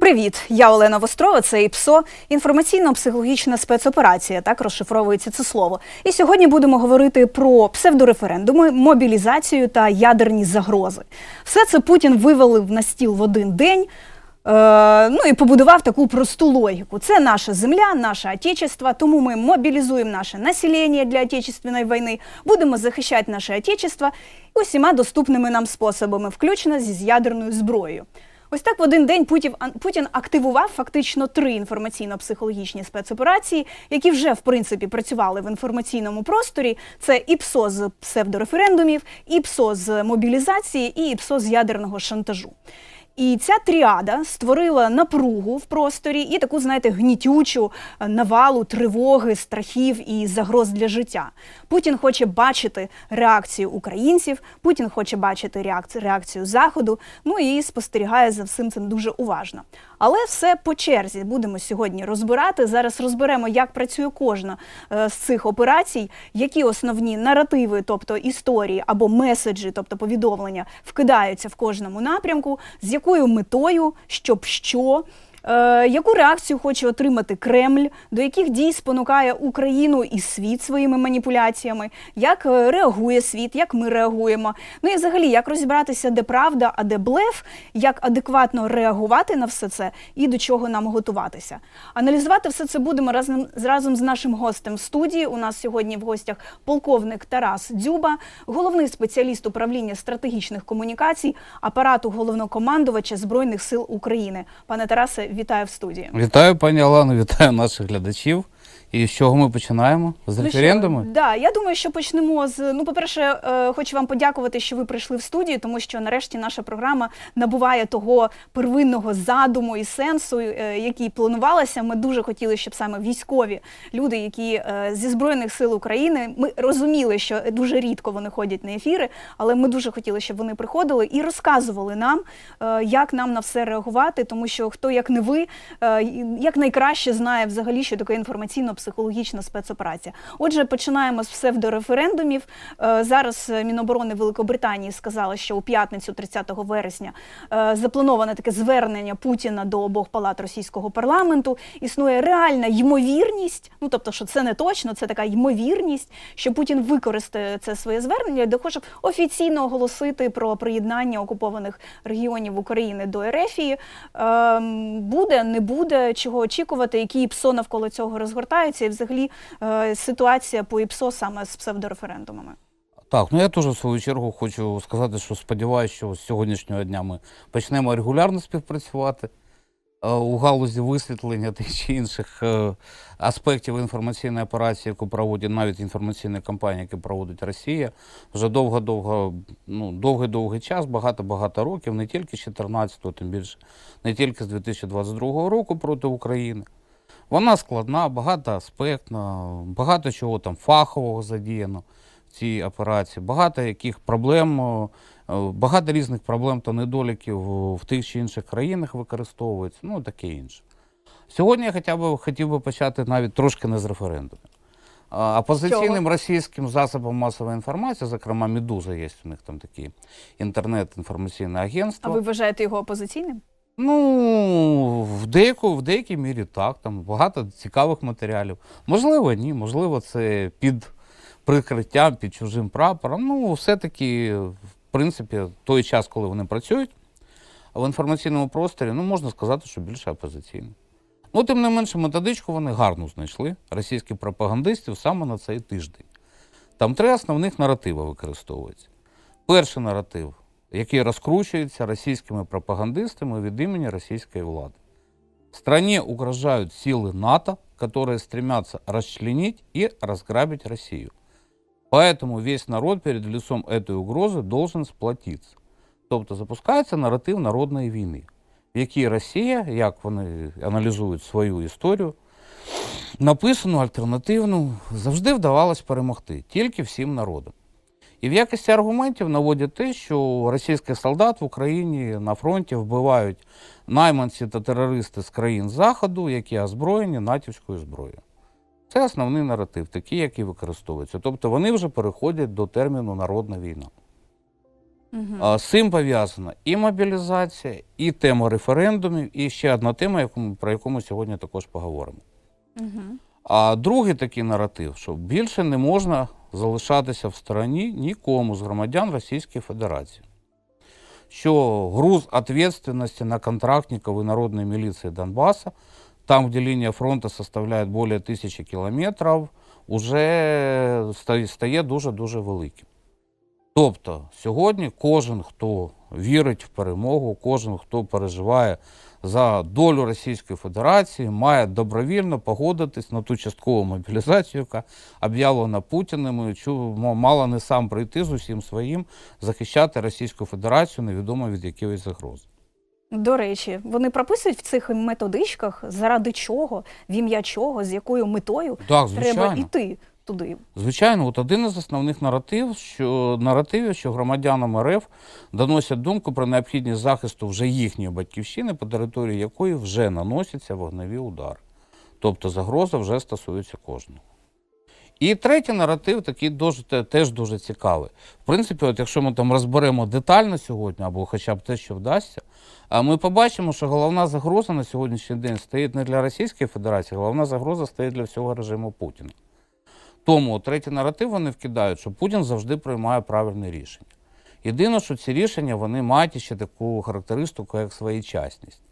Привіт, я Олена Вострова. Це ІПСО, інформаційно-психологічна спецоперація. Так розшифровується це слово. І сьогодні будемо говорити про псевдореферендуми, мобілізацію та ядерні загрози. Все це Путін вивалив на стіл в один день. Е, ну і побудував таку просту логіку. Це наша земля, наше отечество, тому ми мобілізуємо наше населення для отечественної війни, будемо захищати наше отечество усіма доступними нам способами, включно зі ядерною зброєю. Ось так в один день Путін, Путін активував фактично три інформаційно-психологічні спецоперації, які вже в принципі працювали в інформаційному просторі. Це ІПСО з псевдореферендумів, ІПСО з мобілізації і ІПСО з ядерного шантажу. І ця тріада створила напругу в просторі і таку, знаєте, гнітючу е, навалу тривоги, страхів і загроз для життя. Путін хоче бачити реакцію українців, Путін хоче бачити реакцію, реакцію Заходу. Ну і спостерігає за всім цим дуже уважно. Але все по черзі будемо сьогодні розбирати. Зараз розберемо, як працює кожна е, з цих операцій, які основні наративи, тобто історії або меседжі, тобто повідомлення, вкидаються в кожному напрямку, з якою метою, щоб що. Е, яку реакцію хоче отримати Кремль, до яких дій спонукає Україну і світ своїми маніпуляціями, як е, реагує світ, як ми реагуємо? Ну і взагалі, як розібратися, де правда, а де блеф, як адекватно реагувати на все це і до чого нам готуватися? Аналізувати все це будемо разом, разом з нашим гостем в студії. У нас сьогодні в гостях полковник Тарас Дзюба, головний спеціаліст управління стратегічних комунікацій апарату головнокомандувача Збройних сил України. Пане Тарасе, вітаю в студії. Вітаю, пані Олено, вітаю наших глядачів. І з чого ми починаємо? З Ну референдуму? що, да, я думаю, що почнемо з. Ну, по-перше, е, хочу вам подякувати, що ви прийшли в студію, тому що нарешті наша програма набуває того первинного задуму і сенсу, е, який планувалося. Ми дуже хотіли, щоб саме військові люди, які е, зі збройних сил України, ми розуміли, що дуже рідко вони ходять на ефіри, але ми дуже хотіли, щоб вони приходили і розказували нам, е, як нам на все реагувати, тому що хто як не ви, е, як найкраще знає взагалі, що таке інформаційно-психологічна спецоперація. Отже, починаємо з псевдореферендумів. Е, Зараз е, Міноборони Великобританії сказали, що у п'ятницю, 30 вересня, е, заплановане таке звернення Путіна до обох палат російського парламенту. Існує реальна ймовірність, ну тобто, що це не точно, це така ймовірність, що Путін використає це своє звернення того, щоб офіційно оголосити про приєднання окупованих регіонів України до Ерефії. Ем, Буде, не буде, чого очікувати, які ІПСО навколо цього розгортаються, і взагалі е, ситуація по ІПСО саме з псевдореферендумами. Так, ну я теж в свою чергу хочу сказати, що сподіваюся, що з сьогоднішнього дня ми почнемо регулярно співпрацювати е, у галузі висвітлення тих чи інших е, аспектів інформаційної операції, яку проводять навіть інформаційні кампанії, які проводить Росія. Вже довго-довго, ну, довгий-довгий час, багато-багато років, не тільки з 14-го, тим більше, не тільки з 2022 року проти України. Вона складна, багатоаспектна, багато чого там фахового задіяно в цій операції, багато яких проблем, е, багато різних проблем та недоліків в тих чи інших країнах використовується, ну таке інше. Сьогодні я хоча б хотів би почати навіть трошки не з референдуму. Опозиційним російським засобам масової інформації, зокрема Медуза, є у них там такі інтернет-інформаційне агентство. А ви вважаєте його опозиційним? Ну, в, деяку, в деякій мірі так, там багато цікавих матеріалів. Можливо, ні, можливо, це під прикриттям, під чужим прапором. Ну, все-таки, в принципі, той час, коли вони працюють в інформаційному просторі, ну, можна сказати, що більше опозиційно. Ну, тим не менше, методичку вони гарно знайшли, російських пропагандистів, саме на цей тиждень. Там три основних наративи використовуються. Перший наратив, який розкручується російськими пропагандистами від імені російської влади. Стране угрожают силы НАТО, которые стремятся расчленить и разграбить Россию. Поэтому весь народ перед лицом этой угрози должен сплотитися. Тобто запускається наратив народної війни, в якій Росія, як вони аналізують свою історію, написану альтернативну, завжди вдавалось перемогти тільки всім народом. І в якості аргументів наводять те, що російських солдат в Україні на фронті вбивають найманці та терористи з країн Заходу, які озброєні натівською зброєю. Це основний наратив, такий, який використовується. Тобто вони вже переходять до терміну народна війна. А, З цим пов'язана і мобілізація, і тема референдумів, і ще одна тема, про яку ми сьогодні також поговоримо. А другий такий наратив, що більше не можна залишатися в стороні нікому з громадян Російської Федерації. Що груз ответственности на контрактников и народной милиции Донбасса, там, где линия фронта составляет более тисячі кілометрів, стає- стає дуже-дуже великим. Тобто сьогодні кожен, хто вірить в перемогу, кожен, хто переживає за долю Російської Федерації, має добровільно погодитись на ту часткову мобілізацію, яка об'явлена Путіним, і чу- мала не сам прийти з усім своїм захищати Російську Федерацію невідомо від якоїсь загрози. До речі, вони прописують в цих методичках, заради чого, в ім'я чого, з якою метою Так, треба йти туди. Звичайно, от один із основних наратив, що, наративів, що громадянам РФ доносять думку про необхідність захисту вже їхньої батьківщини, по території якої вже наносяться вогневі удари. Тобто загроза вже стосується кожного. І третій наратив такий дуже, теж дуже цікавий. В принципі, от якщо ми там розберемо детально сьогодні, або хоча б те, що вдасться, ми побачимо, що головна загроза на сьогоднішній день стоїть не для Російської Федерації, головна загроза стоїть для всього режиму Путіна. Тому третій наратив вони вкидають, що Путін завжди приймає правильне рішення. Єдине, що ці рішення вони мають ще таку характеристику, як своєчасність.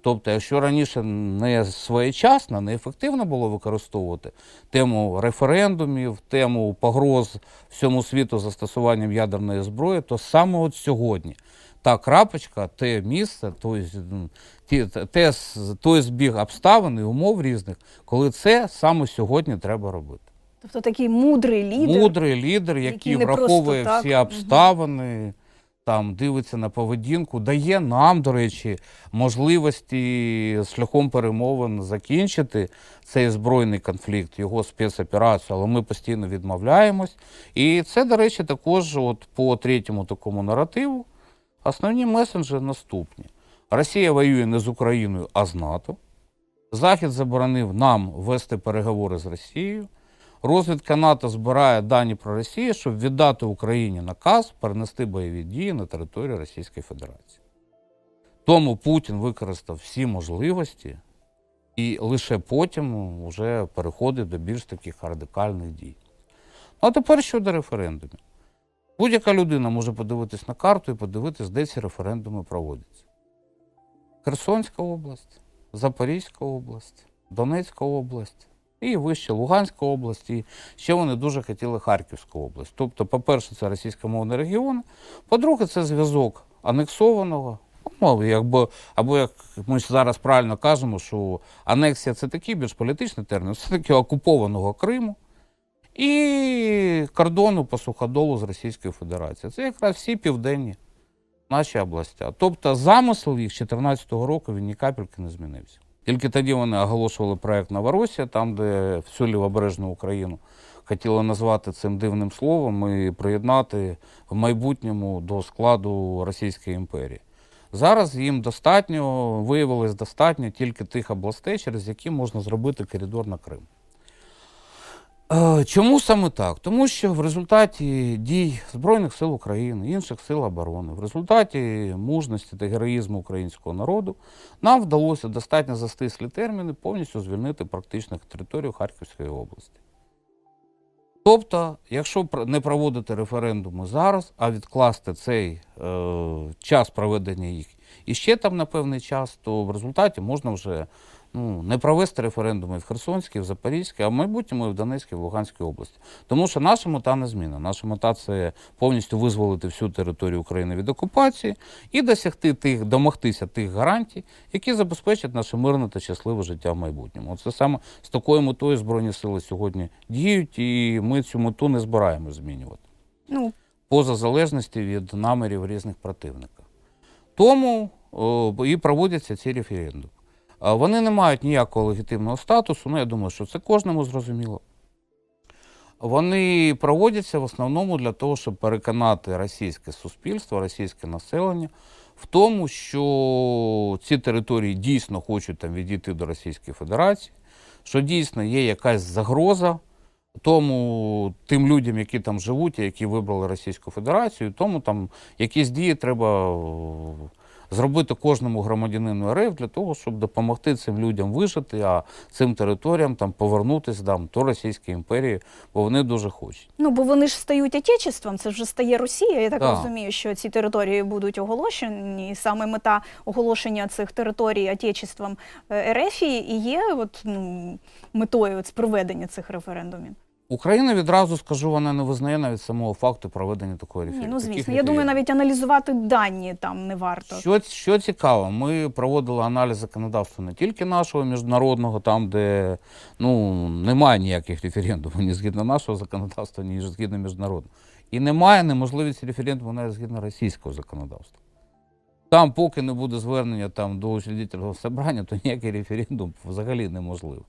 Тобто, якщо раніше не своєчасно, неефективно було використовувати тему референдумів, тему погроз всьому світу застосуванням ядерної зброї, то саме от сьогодні та крапочка, те місце, той, той збіг обставин і умов різних, коли це саме сьогодні треба робити. Тобто такий мудрий лідер. Мудрий лідер, який, який просто враховує так. всі обставини, там дивиться на поведінку, дає нам, до речі, можливості шляхом перемовин закінчити цей збройний конфлікт, його спецоперацію, але ми постійно відмовляємось. І це, до речі, також от по третьому такому наративу основні месенджі наступні. Росія воює не з Україною, а з НАТО. Захід заборонив нам вести переговори з Росією. Розвідка НАТО збирає дані про Росію, щоб віддати Україні наказ перенести бойові дії на територію Російської Федерації. Тому Путін використав всі можливості і лише потім вже переходить до більш таких радикальних дій. Ну, а тепер щодо референдумів. Будь-яка людина може подивитись на карту і подивитись, де ці референдуми проводяться. Херсонська область, Запорізька область, Донецька область і вище Луганська область. І ще вони дуже хотіли Харківську область. Тобто, по-перше, це російськомовний регіон, по-друге, це зв'язок анексованого. Ну, якби, або як ми зараз правильно кажемо, що анексія це такий більш політичний термін, це таки окупованого Криму і кордону по суходолу з Російською Федерацією. Це якраз всі південні наші області. Тобто замисел їх з 2014 року він ні капельки не змінився. Тільки тоді вони оголошували проект Новоросія, там, де всю лівобережну Україну хотіли назвати цим дивним словом і приєднати в майбутньому до складу Російської імперії. Зараз їм достатньо, виявилось достатньо тільки тих областей, через які можна зробити коридор на Крим. Е, Чому саме так? Тому що в результаті дій Збройних сил України, інших сил оборони, в результаті мужності та героїзму українського народу нам вдалося достатньо за стислі терміни повністю звільнити практично територію Харківської області. Тобто, якщо не проводити референдуми зараз, а відкласти цей е, час проведення їх і ще там на певний час, то в результаті можна вже ну, не провести референдуми в Херсонській, в Запорізькій, а в майбутньому і в Донецькій, в Луганській області. Тому що наша мета не зміна. Наша мета це повністю визволити всю територію України від окупації і досягти тих, домогтися тих гарантій, які забезпечать наше мирне та щасливе життя в майбутньому. Це саме з такою метою Збройні сили сьогодні діють, і ми цю мету не збираємось змінювати Ну, поза залежності від намірів різних противників. Тому о, і проводяться ці референдуми. Вони не мають ніякого легітимного статусу, ну я думаю, що це кожному зрозуміло. Вони проводяться в основному для того, щоб переконати російське суспільство, російське населення в тому, що ці території дійсно хочуть там відійти до Російської Федерації, що дійсно є якась загроза тому тим людям, які там живуть, які вибрали Російську Федерацію, тому там якісь дії треба зробити кожному громадянину РФ для того, щоб допомогти цим людям вижити, а цим територіям там повернутися там, до Російської імперії, бо вони дуже хочуть. Ну, бо вони ж стають отечеством, це вже стає Росія. Я так Да. розумію, що ці території будуть оголошені. І саме мета оголошення цих територій отечеством е, РФ і є от, ну, метою от, проведення цих референдумів. Україна відразу скажу, вона не визнає навіть самого факту проведення такої референдуму. ну звісно. Я думаю, навіть аналізувати дані там не варто. Що, що цікаво, ми проводили аналіз законодавства не тільки нашого міжнародного, там, де ну, немає ніяких референдумів ні згідно нашого законодавства, ні згідно міжнародного. І немає неможливості референдуму навіть згідно російського законодавства. Там, поки не буде звернення там, до учредительного собрання, то ніякий референдум взагалі неможливий.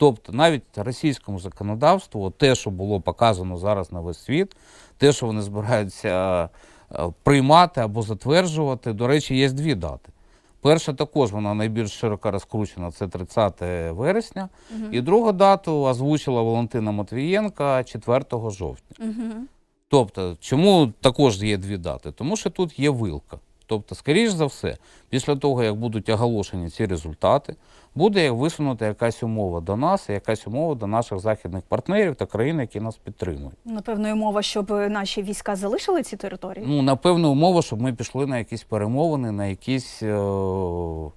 Тобто навіть російському законодавству, те, що було показано зараз на весь світ, те, що вони збираються е, приймати або затверджувати, до речі, є дві дати. Перша також вона найбільш широко розкручена, це 30 вересня. І другу дату озвучила Валентина Матвієнка 4 жовтня. Угу. Тобто, чому також є дві дати? Тому що тут є вилка. Тобто, скоріш за все, після того, як будуть оголошені ці результати, буде висунута якась умова до нас, якась умова до наших західних партнерів та країн, які нас підтримують. Напевно, і мова, щоб наші війська залишили ці території. Ну, напевно, умова, щоб ми пішли на якісь перемовини, на якісь е-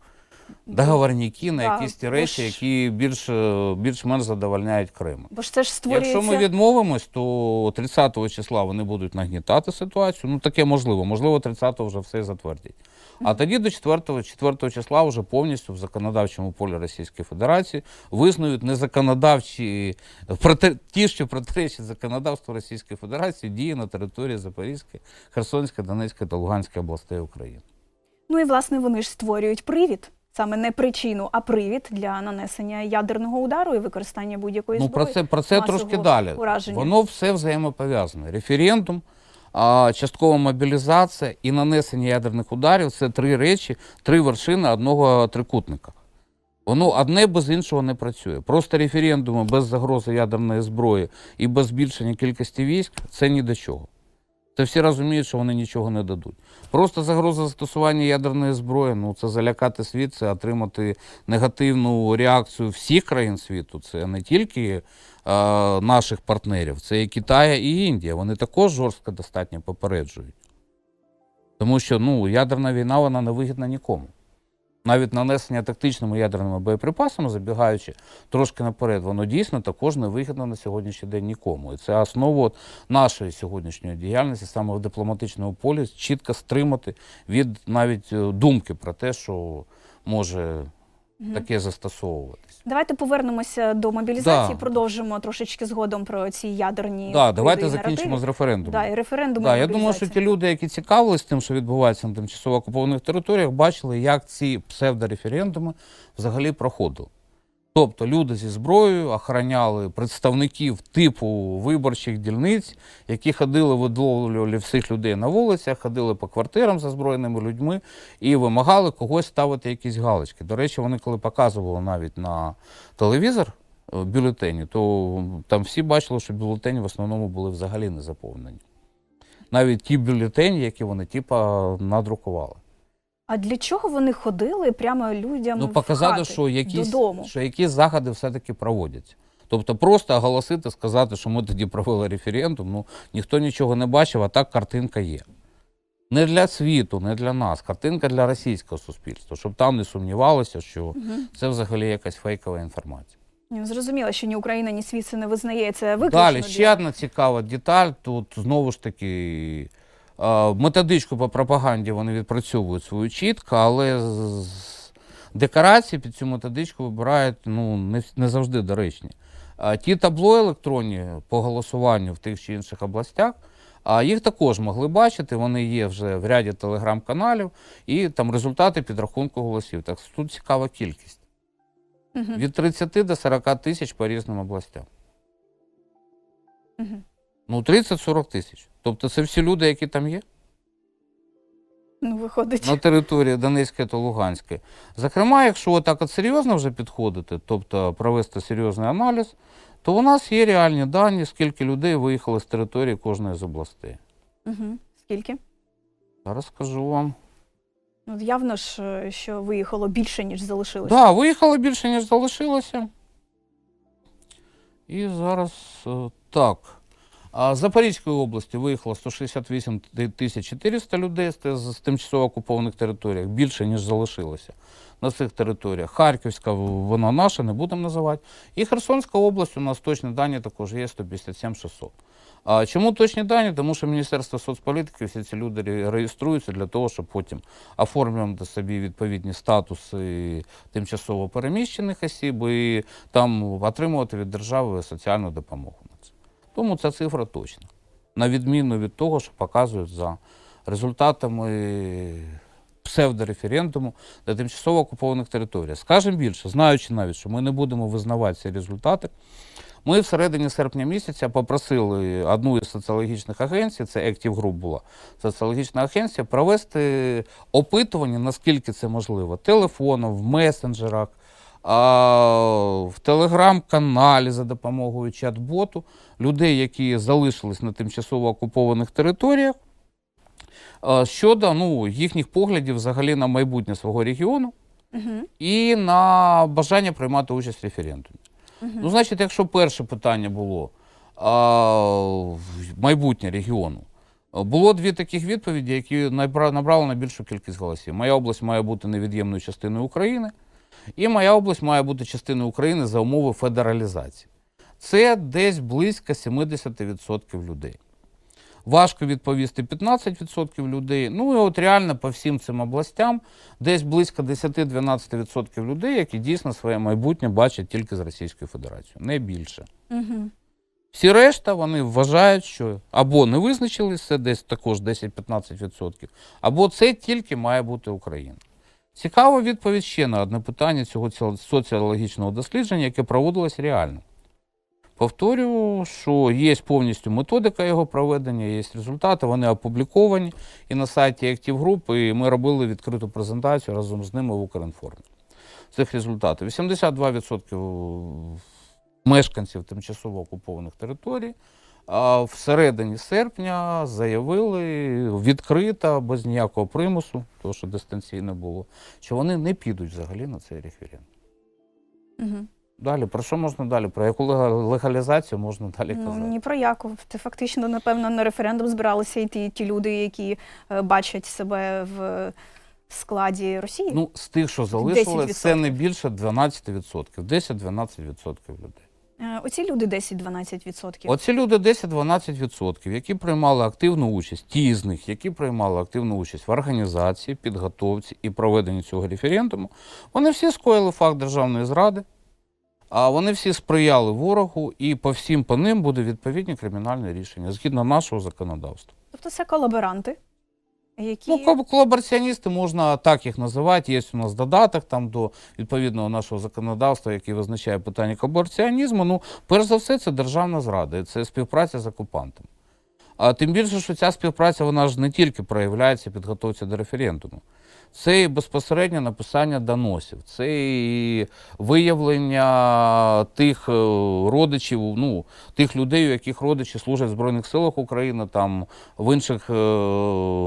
договорняки, на Так, якісь ті речі, ж- які більш, е, більш-менш задовольняють Крим. Бо ж це ж створюється. Якщо ми відмовимось, то 30 числа вони будуть нагнітати ситуацію. Ну таке можливо. Можливо, 30 вже все затвердять. А тоді до 4, 4 числа вже повністю в законодавчому полі Російської Федерації визнають незаконодавчі проти, ті, що протиречать законодавству Російської Федерації, дії на території Запорізької, Херсонської, Донецької та Луганської областей України. Ну і власне вони ж створюють привід. Саме не причину, а привід для нанесення ядерного удару і використання будь-якої Ну, про це, про це трошки далі. ураження. Воно все взаємопов'язане. Референдум, часткова мобілізація і нанесення ядерних ударів це три речі, три вершини одного трикутника. Воно одне без іншого не працює. Просто референдуми без загрози ядерної зброї і без збільшення кількості військ це ні до чого. Це всі розуміють, що вони нічого не дадуть. Просто загроза застосування ядерної зброї ну це залякати світ, це отримати негативну реакцію всіх країн світу. Це не тільки наших партнерів, це і Китай, і Індія. Вони також жорстко достатньо попереджують. Тому що ну, ядерна війна вона не вигідна нікому. Навіть нанесення тактичними ядерними боєприпасами, забігаючи трошки наперед, воно дійсно також не вигідно на сьогоднішній день нікому. І це основа от нашої сьогоднішньої діяльності саме в дипломатичному полі чітко стримати від навіть е, думки про те, що може таке застосовуватись. Давайте повернемося до мобілізації, Да. продовжимо трошечки згодом про ці ядерні Да, давайте закінчимо з наративи. референдумом. Да, і референдуми. Да, я думаю, що ті люди, які цікавились тим, що відбувається на тимчасово окупованих територіях, бачили, як ці псевдореферендуми взагалі проходили. Тобто люди зі зброєю охороняли представників типу виборчих дільниць, які ходили, видловлювали всіх людей на вулицях, ходили по квартирам за збройними людьми і вимагали когось ставити якісь галочки. До речі, вони коли показували навіть на телевізор е, бюлетені, то там всі бачили, що бюлетені в основному були взагалі не заповнені. Навіть ті бюлетені, які вони типа надрукували. А для чого вони ходили прямо людям Ну, в показати, хати, що якісь, додому? що якісь заходи все-таки проводяться. Тобто просто оголосити, сказати, що ми тоді провели референдум, ну ніхто нічого не бачив, а так картинка є. Не для світу, не для нас, картинка для російського суспільства, щоб там не сумнівалося, що це взагалі якась фейкова інформація. Зрозуміло, що ні Україна, ні світ це не визнає. Це виключно Далі ще для... одна цікава деталь. Тут знову ж таки методичку по пропаганді вони відпрацьовують свою чітко, але з- декорації під цю методичку вибирають ну, не, не завжди доречні. А ті табло електронні по голосуванню в тих чи інших областях. А їх також могли бачити, вони є вже в ряді телеграм-каналів, і там результати підрахунку голосів. Так тут цікава кількість. Мгм, Від 30 до 40 тисяч по різним областям. мгм. Ну, 30-40 тисяч. Тобто це всі люди, які там є Ну, виходить. на території Донецької та Луганської. Зокрема, якщо отак от серйозно вже підходити, тобто провести серйозний аналіз, то у нас є реальні дані, скільки людей виїхало з території кожної з областей. Угу. Скільки? Зараз скажу вам. Ну, явно ж, е, що виїхало більше, ніж залишилось. Так, да, виїхало більше, ніж залишилося. І зараз е, так. З Запорізької області виїхало 168 тисяч 400 людей з, тимчасово окупованих територіях, більше, ніж залишилося на цих територіях. Харківська, вона наша, не будемо називати. І Херсонська область, у нас точні дані також є 157 600. А чому точні дані? Тому що Міністерство соцполітики, всі ці люди реєструються для того, щоб потім оформлювати собі відповідні статуси тимчасово переміщених осіб і там отримувати від держави соціальну допомогу. Тому ця цифра точна. На відміну від того, що показують за результатами псевдореферендуму на тимчасово окупованих територіях. Скажемо більше, знаючи навіть, що ми не будемо визнавати ці результати, ми в середині серпня місяця попросили одну із соціологічних агенцій, це Active Group була соціологічна агенція, провести опитування, наскільки це можливо, телефоном, в месенджерах, в телеграм-каналі за допомогою чат-боту людей, які залишились на тимчасово окупованих територіях, а, щодо ну, їхніх поглядів взагалі на майбутнє свого регіону Угу. і на бажання приймати участь в референдумі. Угу. Ну, значить, якщо перше питання було а, в майбутнє регіону, було дві таких відповіді, які набра- набрали найбільшу кількість голосів. Моя область має бути невід'ємною частиною України, і моя область має бути частиною України за умови федералізації. Це десь близько 70% людей. Важко відповісти 15% людей. Ну і от реально по всім цим областям десь близько 10-12% людей, які дійсно своє майбутнє бачать тільки з Російською Федерацією, не більше. Угу. Всі решта вони вважають, що або не визначились, це десь також 10-15%, або це тільки має бути Україна. Цікава відповідь ще на одне питання цього соціологічного дослідження, яке проводилось реально. Повторюю, що є повністю методика його проведення, є результати, вони опубліковані і на сайті Active Group, і ми робили відкриту презентацію разом з ними в Укрінформі. Цих результатів. 82% мешканців тимчасово окупованих територій а в середині серпня заявили відкрито, без ніякого примусу, тому що дистанційно було, що вони не підуть взагалі на цей референдум. Угу. Далі, про що можна далі? Про яку легалізацію можна далі Ну, казати? ні про яку. Це фактично, напевно, на референдум збиралися йти ті люди, які е, бачать себе в складі Росії. Ну, з тих, що залишилось, 10%. це не більше 12%, 10-12% людей. Е, Оці люди 10-12%. Оці люди 10-12%, які приймали активну участь, ті з них, які приймали активну участь в організації, підготовці і проведенні цього референдуму, вони всі скоїли факт державної зради, а вони всі сприяли ворогу, і по всім по ним буде відповідні кримінальні рішення згідно нашого законодавства. Тобто це колаборанти, які Ну, колабораціоністи можна так їх називати. Є у нас додаток там до відповідного нашого законодавства, який визначає питання колабораціонізму. Ну, перш за все, це державна зрада, це співпраця з окупантом. А тим більше, що ця співпраця вона ж не тільки проявляється підготовці до референдуму. Це і безпосереднє написання доносів, це і виявлення тих е, родичів, ну, тих людей, у яких родичі служать в Збройних силах України, там в інших е,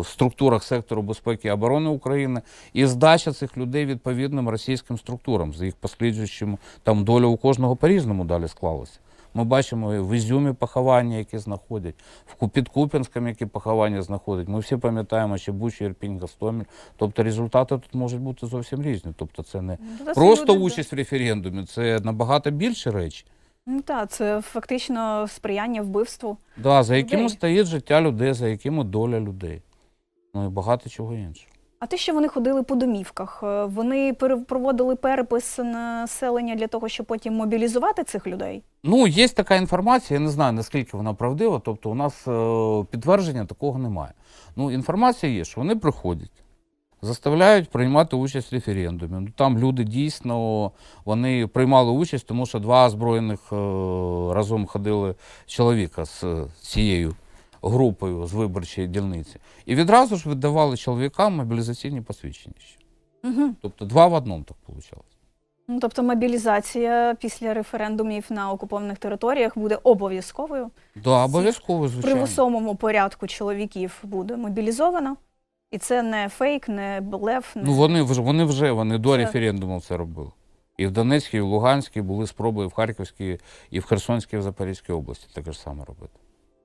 структурах сектору безпеки і оборони України, і здача цих людей відповідним російським структурам з їх посліджуючим там доля у кожного по-різному далі склалася. Ми бачимо і в Ізюмі поховання, які знаходять, в під Куп'янськом, які поховання знаходять. Ми всі пам'ятаємо ще Бучу, Ірпінь, Гостомель. Тобто результати тут можуть бути зовсім різні. Тобто це не Ну, просто люди, участь в референдумі, це набагато більше речі. Ну так, це фактично сприяння вбивству. Да, за якими Людей. стоїть життя людей, за якими доля людей. Ну і багато чого іншого. А те, що вони ходили по домівках, е, вони проводили перепис населення для того, щоб потім мобілізувати цих людей. Ну, є така інформація, я не знаю, наскільки вона правдива, тобто у нас е, підтвердження такого немає. Ну, інформація є, що вони приходять, заставляють приймати участь в референдумі. Ну, там люди дійсно вони приймали участь, тому що два озброєних е, разом ходили чоловіка з цією групою з виборчої дільниці. І відразу ж віддавали чоловікам мобілізаційні посвідчення. ще. Угу. Тобто два в одному так вийшло. Ну, тобто мобілізація після референдумів на окупованих територіях буде обов'язковою. Да, обов'язково, звичайно. примусовому порядку чоловіків буде мобілізовано. І це не фейк, не блеф, не Ну вони вже вони вже вони до Це- референдуму це робили. І в Донецькій, і в Луганській були спроби і в Харківській, і в Херсонській, і в Запорізькій області таке ж саме робити.